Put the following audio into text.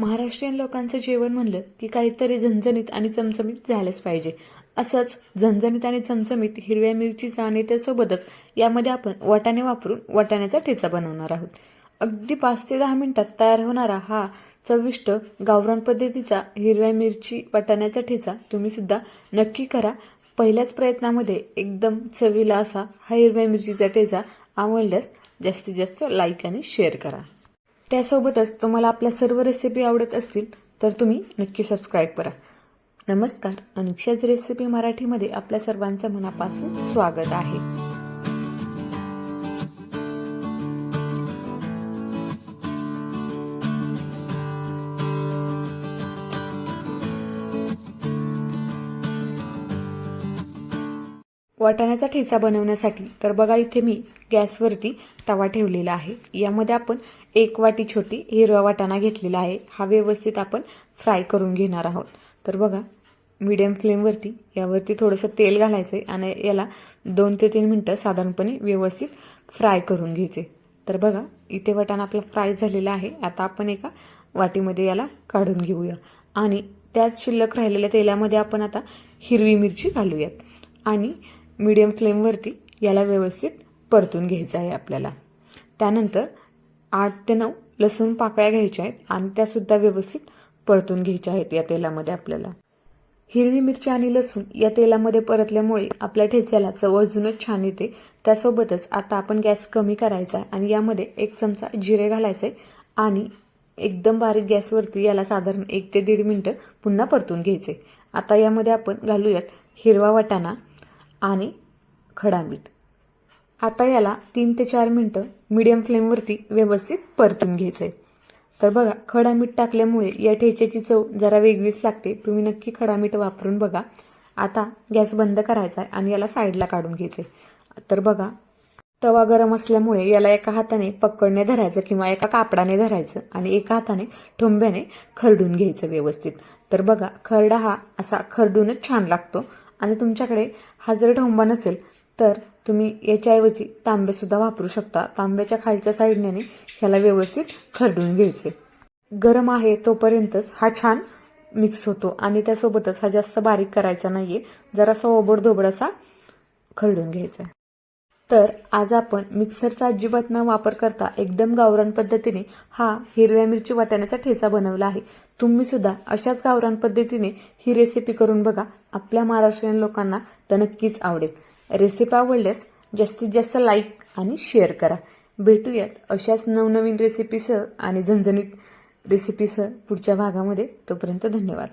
महाराष्ट्रीयन लोकांचं जेवण म्हणलं की काहीतरी झणझणीत आणि चमचमीत झालंच पाहिजे. असंच झणझणीत आणि चमचमीत हिरव्या मिरचीचा आणि त्यासोबतच यामध्ये आपण वाटाणे वापरून वाटाण्याचा ठेचा बनवणार आहोत. अगदी पाच ते दहा मिनिटात तयार होणारा हा चविष्ट गावरान पद्धतीचा हिरव्या मिरची वाटाण्याचा ठेचा तुम्ही सुद्धा नक्की करा. पहिल्याच प्रयत्नामध्ये एकदम चवीला असा हा हिरव्या मिरचीचा ठेचा आवडल्यास जास्तीत जास्त लाईक आणि शेअर करा. त्यासोबतच तुम्हाला आपल्या सर्व रेसिपी आवडत असतील तर तुम्ही नक्की सबस्क्राईब करा. नमस्कार अनुक्षाच रेसिपी मराठीमध्ये आपल्या सर्वांचं मनापासून स्वागत आहे. वाटाण्याचा ठेचा बनवण्यासाठी. तर बघा इथे मी गॅसवरती तवा ठेवलेला आहे. यामध्ये आपण एक वाटी छोटी हिरवा वाटाणा घेतलेला आहे. हा व्यवस्थित आपण फ्राय करून घेणार आहोत. तर बघा मीडियम फ्लेमवरती यावरती थोडंसं तेल घालायचं आहे आणि याला दोन ते तीन मिनटं साधारणपणे व्यवस्थित फ्राय करून घ्यायचे. तर बघा इथे वाटाणा आपला फ्राय झालेला आहे. आता आपण एका वाटीमध्ये याला काढून घेऊया. आणि त्याच शिल्लक राहिलेल्या तेलामध्ये आपण आता हिरवी मिरची घालूयात. आणि मीडियम फ्लेमवरती याला व्यवस्थित परतून घ्यायचं आहे आपल्याला. त्यानंतर आठ ते नऊ लसूण पाकळ्या घ्यायच्या आहेत आणि त्यासुद्धा व्यवस्थित परतून घ्यायच्या आहेत या तेलामध्ये आपल्याला. हिरवी मिरची आणि लसूण या तेलामध्ये परतल्यामुळे आपल्या ठेच्याला चव अजूनच छान येते. त्यासोबतच आता आपण गॅस कमी करायचा आहे आणि यामध्ये एक चमचा जिरे घालायचे आणि एकदम बारीक गॅसवरती याला साधारण एक ते दीड मिनटं पुन्हा परतून घ्यायचे. आता यामध्ये आपण घालूयात हिरवा वाटाणा. आणि खडा मीठ आता याला तीन ते चार मिनटं मीडियम फ्लेमवरती व्यवस्थित परतून घ्यायचं आहे तर बघा खडा मीठ टाकल्यामुळे या ठेच्याची चव जरा वेगळीच लागते. तुम्ही नक्की खडा मीठ वापरून बघा. आता गॅस बंद करायचा आहे आणि याला साईडला काढून घ्यायचे तर बघा तवा गरम असल्यामुळे याला एका हाताने पकडणे धरायचं किंवा एका कापडाने धरायचं आणि एका हाताने ठोंब्याने खरडून घ्यायचं व्यवस्थित. तर बघा खरडा हा असा खरडूनच छान लागतो. आणि तुमच्याकडे हा जर ढोंबा नसेल तर तुम्ही याच्याऐवजी तांबेसुद्धा वापरू शकता. तांब्याच्या खालच्या साईडने ह्याला व्यवस्थित खरडून घ्यायचे. गरम आहे तोपर्यंतच हा छान मिक्स होतो आणि त्यासोबतच हा जास्त बारीक करायचा नाहीये. जरासा ओबडधोबड असा खरडून घ्यायचा. तर आज आपण मिक्सरचा अजिबात न वापर करता एकदम गावरान पद्धतीने हा हिरव्या मिरची वाटाण्याचा ठेचा बनवला आहे. तुम्ही सुद्धा अशाच गावरान पद्धतीने ही रेसिपी करून बघा. आपल्या महाराष्ट्रीयन लोकांना तर नक्कीच आवडेल. रेसिपी आवडल्यास जास्तीत जास्त लाईक आणि शेअर करा. भेटूयात अशाच नवनवीन रेसिपीसह आणि झणझणीत रेसिपीसह पुढच्या भागामध्ये. तोपर्यंत धन्यवाद.